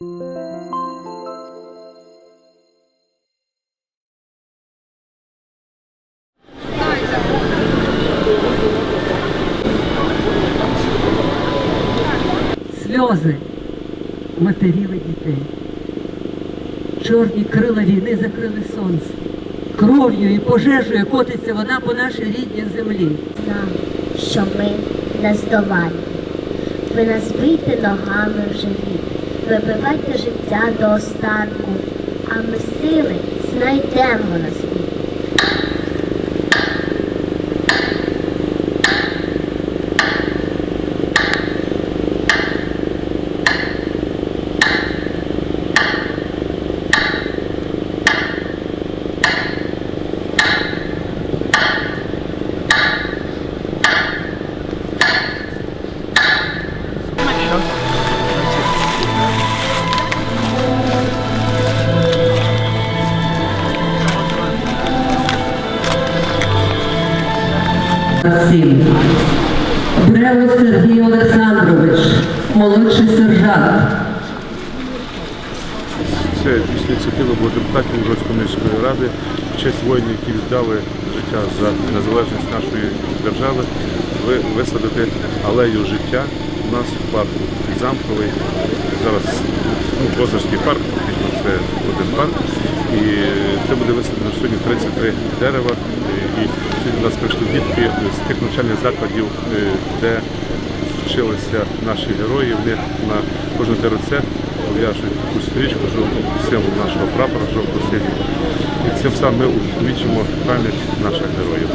сльози матерів і дітей. Чорні крила війни закрили сонце. Кров'ю і пожежею котиться вона по нашій рідній землі. Знав, що ми не здолані. Ви нас бийте ногами в живіт, вибивайте життя до останку, а ми сили знайдемо на світ. Син. Сергій Олександрович, молодший сержант. Це дійсно ініціатива була депутатів Ужгородської міської ради в честь воїнів, які віддали життя за незалежність нашої держави, ви- висадити алею життя у нас в парку Замковий. Зараз ну, Бозерський парк, фактично це один парк. І це буде висаджено сьогодні 33 дерева. І нас прийшли дітки з тих навчальних закладів, е, де вчилися наші герої. Вони на кожне дереце пов'яжуть таку стрічку жовту, символ нашого прапора жовто-синього. І цим самим ми увічимо пам'ять наших героїв.